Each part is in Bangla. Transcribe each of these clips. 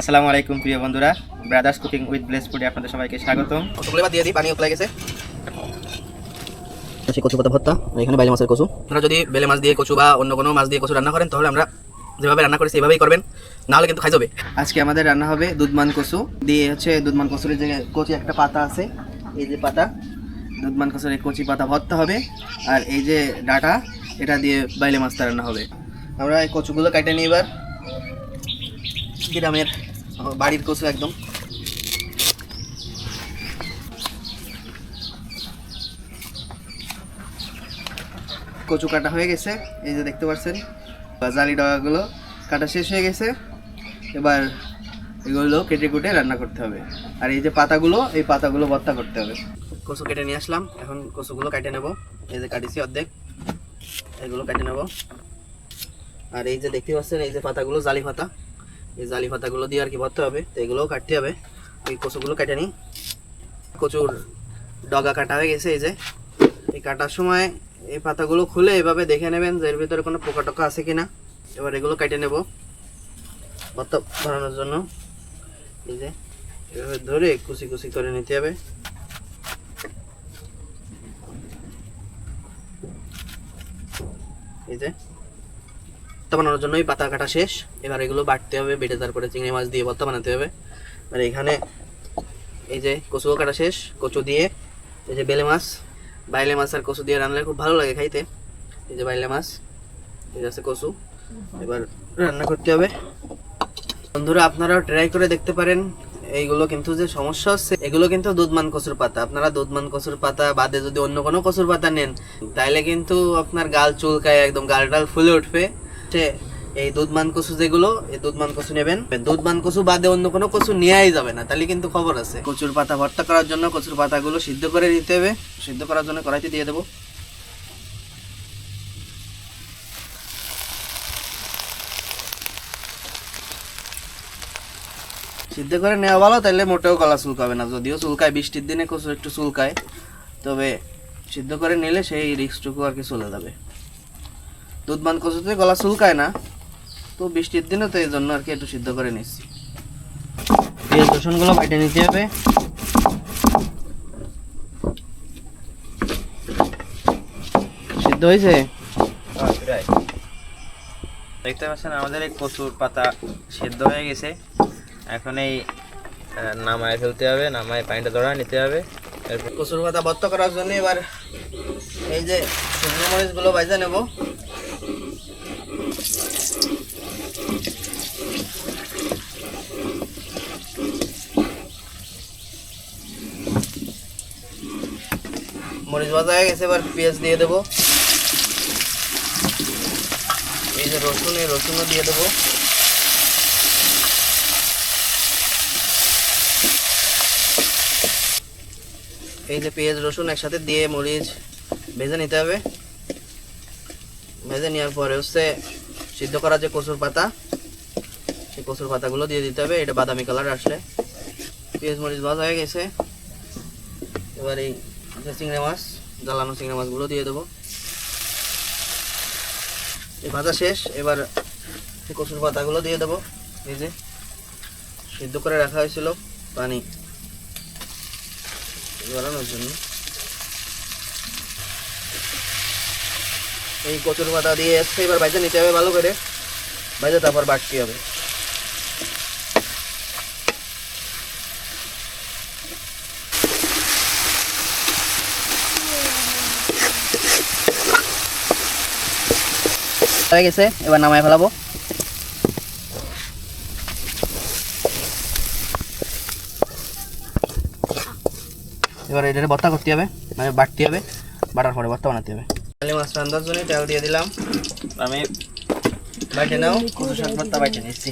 আসসালামু আলাইকুম প্রিয় বন্ধুরা। ব্রাদার্স কুকিং উইথ ব্লেস ফুডে আপনাদের সবাইকে স্বাগতম। দিয়ে দিই পানি উতলে গেছে। সেই কচু পাতা ভর্তা এখানে বাইলে মাছের কচু। আপনারা যদি বেলে মাছ দিয়ে কচু বা অন্য কোনো মাছ দিয়ে কচু রান্না করেন তাহলে আমরা যেভাবে রান্না করি সেভাবেই করবেন। নাহলে কিন্তু খাই যাবে। আজকে আমাদের রান্না হবে দুধমান কচু। দিয়ে হচ্ছে দুধমান কচুর যে কচি একটা পাতা আছে এই যে পাতা দুধমান কচুর এই কচি পাতা ভর্তা হবে। আর এই যে ডাটা এটা দিয়ে বাইলে মাছটা রান্না হবে। আমরা এই কচুগুলো কেটে নিই এবার। গ্রামের বাড়ির কচু একদম। কচু কাটা হয়ে গেছে, এই যে দেখতে পাচ্ছেন জালি ডগাগুলো কাটা শেষ হয়ে গেছে। এবার এগুলো কেটে কুটে রান্না করতে হবে। আর এই যে পাতাগুলো, এই পাতাগুলো ভর্তা করতে হবে। কচু কেটে নিয়ে আসলাম, এখন কচুগুলো কেটে নেব। এই যে কাটিছি অর্ধেক, এগুলো কেটে নেব। আর এই যে দেখতে পাচ্ছেন, এই যে পাতাগুলো, জালি পাতা। এই জালি পাতাগুলো দিয়ে আর কি ভরতে হবে, তো এগুলোও কাটতে হবে। এই কচুগুলো কেটে নিই। কচুর ডগা কাটা হয়ে গেছে এই যে। এই কাটার সময় এই পাতাগুলো খুলে এভাবে দেখে নেবেন যে এর ভিতরে কোনো পোকা টোকা আছে কিনা। এবার এগুলো কেটে নেব ভর্তা বানানোর জন্য। এই যে, এভাবে ধরে কুচি কুচি করে নিতে হবে। এই যে বানানোর জন্য এই পাতা কাটা শেষ। এবার এগুলো বাটতে হবে, বেটে তারপরে চিংড়ি মাছ দিয়ে ভর্তা বানাতে হবে। আর এখানে এই যে কচুও কাটা শেষ, কচু দিয়ে এই যে বেলে মাছ। বাইলে মাছ আর কচু দিয়ে রান্নালে খুব ভালো লাগে খাইতে। এই যে বাইলে মাছ, এই যে আছে কচু। এবার রান্না করতে হবে। বন্ধুরা, আপনারাও ট্রাই করে দেখতে পারেন। এইগুলো কিন্তু যে সমস্যা হচ্ছে, এগুলো কিন্তু দুধমান কচুর পাতা। আপনারা দুধমান কচুর পাতা বাদে যদি অন্য কোনো কচুর পাতা নেন, তাইলে কিন্তু আপনার গাল চুলকায়, একদম গাল টাল ফুলে উঠবে। সে এই দুধমান কচু যেগুলো, এই দুধমান কচু নেবেন। দুধমান কচু বাদে অন্য কোনো কচু নেওয়াই যাবে না, তাহলে কিন্তু খবর আছে। কচুর পাতা ভর্তা করার জন্য কচুর পাতাগুলো সিদ্ধ করে দিতে হবে। সিদ্ধ করার জন্য কড়াইতে দিয়ে দেবো। সিদ্ধ করে নেওয়া ভালো, তাহলে মোটেও গলা চুলকাবে না। যদিও চুলকায়, বৃষ্টির দিনে কচু একটু চুলকায়, তবে সিদ্ধ করে নিলে সেই রিস্কটুকু আর কি চলে যাবে। দুধমান কচুতে গলা চুলকায় না। তো বৃষ্টির দিনে তো এই জন্য আর কি একটু সিদ্ধ করে নিচ্ছি রসুনগুলো বাইটে নিতে হবে। সিদ্ধ হয়েছে? দেখতে পাচ্ছেন, আমাদের এই কচুর পাতা সেদ্ধ হয়ে গেছে। এখন এই নামায় ফেলতে হবে, নামায় পানিটা দড়া নিতে হবে। কচুর পাতা ভর্তা করার জন্য এবার এই যে শুকনো মরিচগুলো ভাজা নেব। মরিচ ভাজা হয়ে গেছে, এবার পেঁয়াজ দিয়ে দেবো। এই যে রসুন, এই রসুনও দিয়ে দেবো। এই যে পেঁয়াজ, রসুন একসাথে দিয়ে মরিচ ভেজে নিতে হবে। ভেজে নেওয়ার পরে হচ্ছে সিদ্ধ করা যে কচুর পাতা, সেই কচুর পাতাগুলো দিয়ে দিতে হবে। এটা বাদামি কালার আসলে। পেঁয়াজ, মরিচ ভাজা হয়ে গেছে। এবার এই চিংড়ি মাছ জ্বালানো চিংড়ি মাছগুলো দিয়ে দেবো। এই ভাজা শেষ, এবার কচুর পাতাগুলো দিয়ে দেবো। যে, সিদ্ধ করে রাখা হয়েছিল পানি। গড়ানোর জন্য। এই কচুর পাতা দিয়ে এসছে, এবার বাইজে নিতে হবে ভালো করে। বাইজে তারপর বাটতে হবে। হয়ে গেছে এবার নামায় ফেলাবো। এবার এটাকে ভর্তা করতে হবে মানে বাটতে হবে বাটার পরে ভর্তা বানাতে হবে। তাহলে মাছ রান্নার জন্য তেল দিয়ে দিলাম। আমি বাইটে নাও কত শাক ভর্তা বাইটে নিচ্ছি।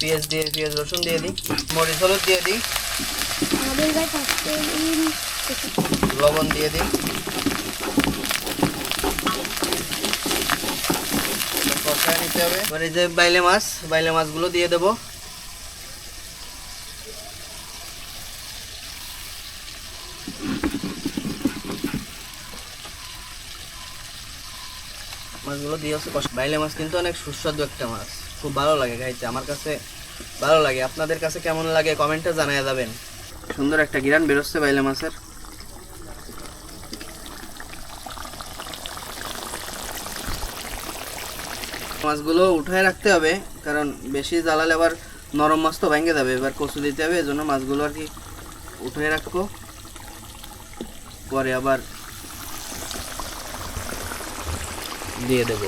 পেঁয়াজ দিয়ে পেঁয়াজ রসুন দিয়ে দিই মরিচ হলুদ দিয়ে দিই লবণ দিয়ে দিই। বাইলে মাছ, বাইলে মাছগুলো দিয়ে দেবো। মাছগুলো দিয়ে হচ্ছে কষ- বাইলে মাছ কিন্তু অনেক সুস্বাদু একটা মাছ। খুব ভালো লাগে খাইতে। আমার কাছে ভালো লাগে। আপনাদের কাছে কেমন লাগে কমেন্টে জানিয়ে যাবেন। সুন্দর একটা গিরান বেরোচ্ছে বাইলে মাছের। মাছগুলো উঠায় রাখতে হবে, কারণ বেশি জ্বালালে আবার নরম মাছ তো ভেঙে যাবে, এবার কচু দিতে হবে, এজন্য মাছগুলো আর কি উঠায় রাখব। পরে আবার দিয়ে দেব।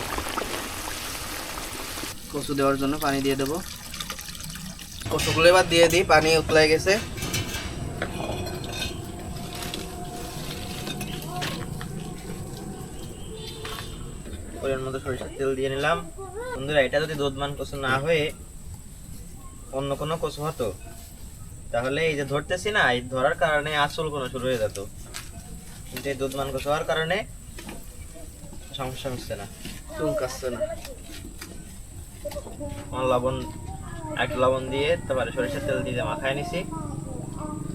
কচু দেওয়ার জন্য পানি দিয়ে দেব। কচুগুলো এবার দিয়ে দিই, পানি উতলাই গেছে। পরিমাণ মতো সরিষার তেল দিয়ে নিলাম। বন্ধুরা, এটা যদি দুধমান কচু না হয়ে অন্য কোনো কচু হতো, তাহলে এই যে ধরতেছি না, এই ধরার কারণে আসল কোনো শুরু হয়ে যেত। কিন্তু এই দুধমান কচু হওয়ার কারণে সমস্যা হচ্ছে না। চুলকাচ্ছে না। লবণ এক লবণ দিয়ে তারপরে সরিষার তেল দিয়ে মাখায় নিছি।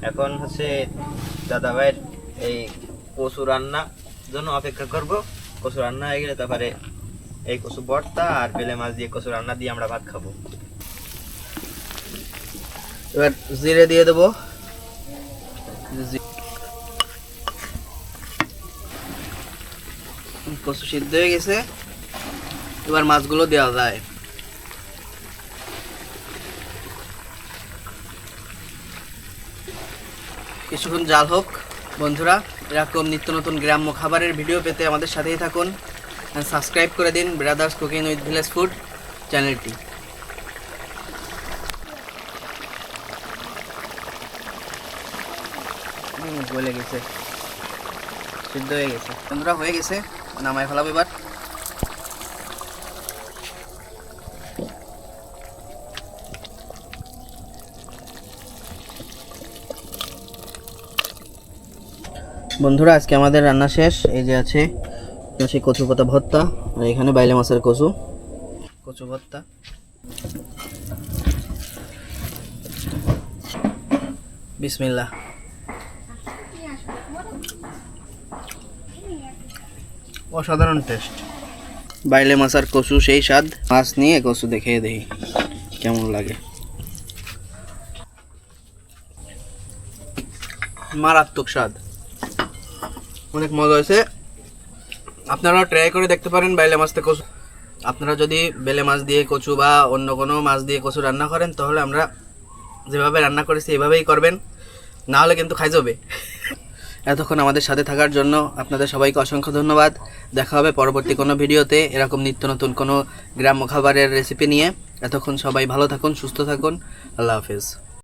এখন হচ্ছে দাদা ভাইয়ের এই কচু রান্না জন্য অপেক্ষা করব। কচু রান্না হয়ে গেলে তারপরে এই কচু ভর্তা আর বেলে মাছ দিয়ে কচু রান্না দিয়ে আমরা ভাত খাব। এবার জিরে দিয়ে দেবো। কচু সিদ্ধ হয়ে গেছে। এবার মাছগুলো দেওয়া যায়। কিছুক্ষণ জাল হোক। বন্ধুরা, এরকম নিত্য নতুন গ্রাম্য খাবারের ভিডিও পেতে আমাদের সাথেই থাকুন সাবস্ক্রাইব করে দিন brothers cooking with village food চ্যানেলটি গলে গেছে। সিদ্ধ হয়ে গেছে। বন্ধুরা, হয়ে গেছে। নামায় ফেলাবো এবার। বন্ধুরা, আজকে আমাদের রান্না শেষ। এই যে আছে সেই কচু পাতা ভর্তা, আর এখানে বাইলে মাছের কচু। কচু ভর্তা। বিসমিল্লাহ। অসাধারণ টেস্ট। বাইলে মাছ আর কচু সেই স্বাদ। মাছ নিয়ে কচু দেখে দেখি কেমন লাগে। মারাত্মক স্বাদ। অনেক মজা হয়েছে। আপনারাও ট্রাই করে দেখতে পারেন বাইলে মাছতে কচু। আপনারা যদি বেলে মাছ দিয়ে কচু বা অন্য কোনো মাছ দিয়ে কচু রান্না করেন, তাহলে আমরা যেভাবে রান্না করেছি এভাবেই করবেন। না হলে কিন্তু খাই যাবে। এতক্ষণ আমাদের সাথে থাকার জন্য আপনাদের সবাইকে অসংখ্য ধন্যবাদ। দেখা হবে পরবর্তী কোনো ভিডিওতে। এরকম নিত্য নতুন কোনো গ্রাম্য খাবারের রেসিপি নিয়ে। এতক্ষণ সবাই ভালো থাকুন, সুস্থ থাকুন। আল্লাহ হাফিজ।